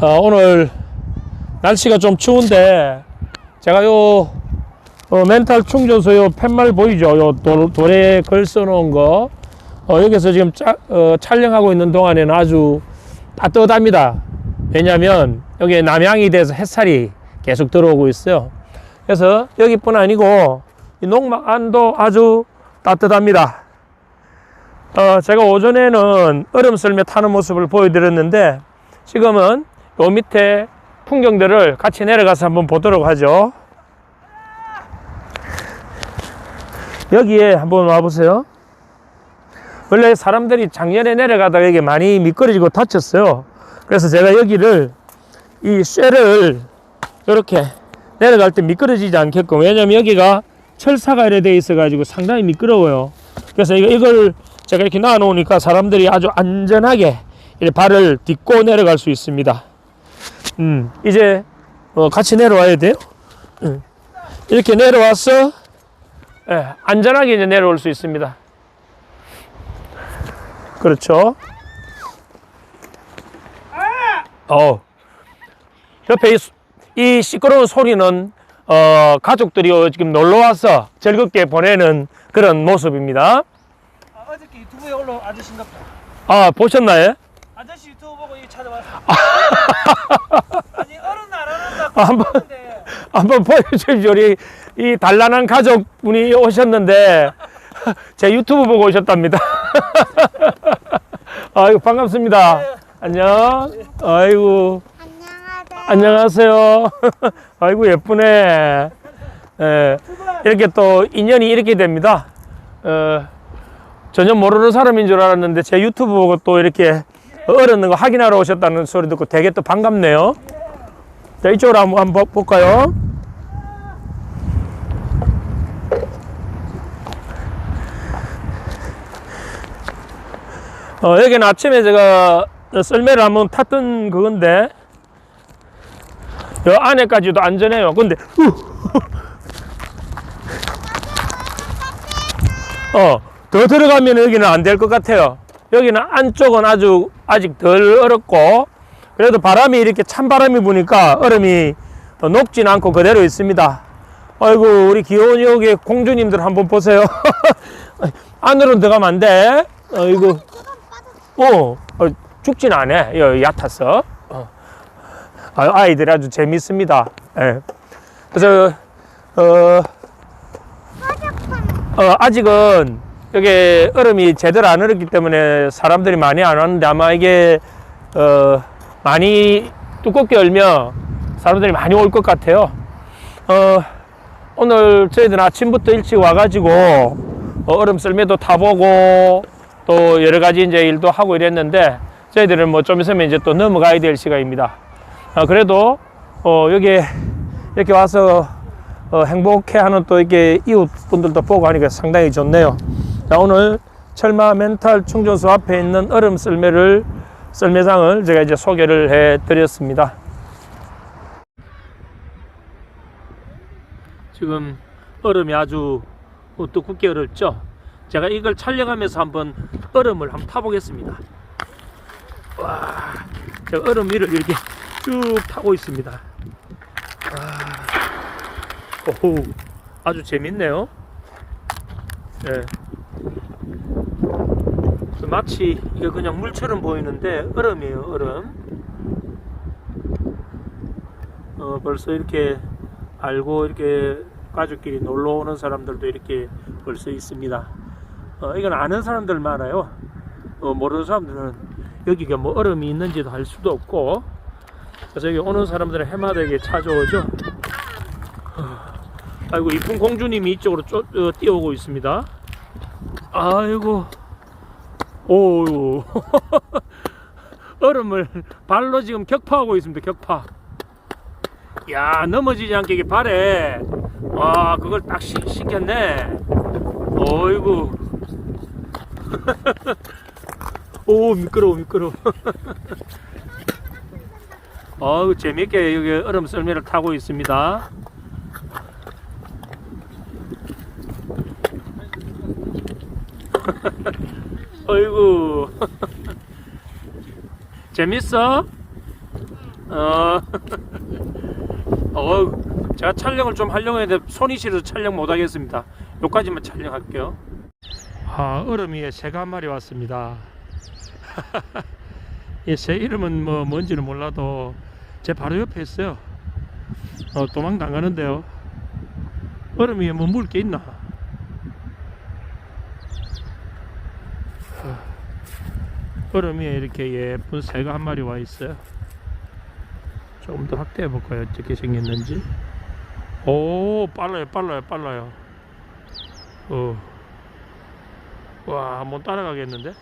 어, 오늘 날씨가 좀 추운데 제가 요 어, 멘탈 충전소 요 팻말 보이죠? 요 돌, 돌에 걸 써놓은 거 어, 여기서 지금 짜, 어, 촬영하고 있는 동안에는 아주 따뜻합니다. 왜냐하면 여기 남향이 돼서 햇살이 계속 들어오고 있어요. 그래서 여기뿐 아니고 이 농막 안도 아주 따뜻합니다. 어, 제가 오전에는 얼음 썰매 타는 모습을 보여드렸는데 지금은 요 밑에 풍경들을 같이 내려가서 한번 보도록 하죠. 여기에 한번 와보세요. 원래 사람들이 작년에 내려가다가 이게 많이 미끄러지고 다쳤어요. 그래서 제가 여기를 이 쇠를 이렇게 내려갈 때 미끄러지지 않게끔 왜냐면 여기가 철사가 이래 돼 있어 가지고 상당히 미끄러워요. 그래서 이걸 제가 이렇게 놔 놓으니까 사람들이 아주 안전하게 발을 딛고 내려갈 수 있습니다. 음, 이제 어, 같이 내려와야 돼요. 음. 이렇게 내려와서 예, 안전하게 이제 내려올 수 있습니다. 그렇죠. 어, 옆에 이, 수- 이 시끄러운 소리는 어, 가족들이 어, 지금 놀러 와서 즐겁게 보내는 그런 모습입니다. 아, 어저께 유튜브에 올라온 아저씨인갑다. 아 보셨나요? 아저씨 유튜브 보고 이 찾아왔어. 아니 어른 안 하는다. 아, 한번- 했는데 한번 보여주십시오. 우리 이 단란한 가족분이 오셨는데 제 유튜브 보고 오셨답니다. 아이고 반갑습니다. 안녕. 아이고 안녕하세요. 안녕하세요. 아이고 예쁘네. 예, 이렇게 또 인연이 이렇게 됩니다. 어, 전혀 모르는 사람인 줄 알았는데 제 유튜브 보고 또 이렇게 어렵는 거 확인하러 오셨다는 소리 듣고 되게 또 반갑네요. 자 이쪽으로 한번, 한번 볼까요? 어, 여기는 아침에 제가 썰매를 한번 탔던 그건데 요 안에까지도 안전해요. 근데 어, 더 들어가면 여기는 안 될 것 같아요. 여기는 안쪽은 아주 아직 덜 얼었고 그래도 바람이 이렇게 찬바람이 부니까 얼음이 더 녹진 않고 그대로 있습니다. 아이고 우리 귀여운 여기 공주님들 한번 보세요. 안으로 들어가면 안 돼. 아이고 어, 어 죽진 않아. 여 얕아서. 어. 아, 아이들이 아주 재밌습니다. 예. 그래서 어, 어, 아직은 여기 얼음이 제대로 안 얼었기 때문에 사람들이 많이 안 왔는데 아마 이게 어, 많이 두껍게 얼면 사람들이 많이 올 것 같아요. 어, 오늘 저희들 아침부터 일찍 와가지고 어, 얼음 썰매도 타보고 또 여러 가지 이제 일도 하고 이랬는데 저희들은 뭐 좀 있으면 이제 또 넘어가야 될 시간입니다. 아, 그래도 어, 여기 이렇게 와서 어, 행복해하는 또 이렇게 이웃 분들도 보고 하니까 상당히 좋네요. 자 오늘 철마 멘탈 충전소 앞에 있는 얼음 썰매를 썰매장을 제가 이제 소개를 해 드렸습니다. 지금 얼음이 아주 두껍게 얼었죠. 제가 이걸 촬영하면서 한번 얼음을 한번 타보겠습니다. 와, 제가 얼음 위를 이렇게 쭉 타고 있습니다. 오호, 아주 재밌네요. 예. 그 마치 이게 그냥 물처럼 보이는데 얼음이에요, 얼음. 어, 벌써 이렇게 알고 이렇게 가족끼리 놀러 오는 사람들도 이렇게 벌써 있습니다. 어, 이건 아는 사람들 많아요. 어, 모르는 사람들은 여기가 뭐 얼음이 있는지도 알 수도 없고 그래서 여기 오는 사람들은 해마다 이게 찾아오죠. 아이고 이쁜 공주님이 이쪽으로 쪼, 어, 뛰어오고 있습니다. 아이고 오 얼음을 발로 지금 격파하고 있습니다. 격파. 야 넘어지지 않게 이게 발에 와 그걸 딱 시, 시켰네. 어이구 오 미끄러워 미끄러워. 아우 재밌게 여기 얼음 썰매를 타고 있습니다. 어이구 재밌어? 어, 어, 제가 촬영을 좀 하려고 했는데 손이 시려서 촬영 못 하겠습니다. 여기까지만 촬영할게요. 아, 얼음 위에 새가 한 마리 왔습니다. 이새 이름은 뭐 뭔지는 몰라도 제 바로 옆에 있어요. 어, 도망도 안 가는데요. 얼음 위에 뭐 물 게 있나? 얼음 위에 이렇게 예쁜 새가 한 마리 와 있어요. 조금 더 확대해 볼까요? 어떻게 생겼는지. 오, 빨라요, 빨라요, 빨라요. 어. 와, 한번 따라가겠는데?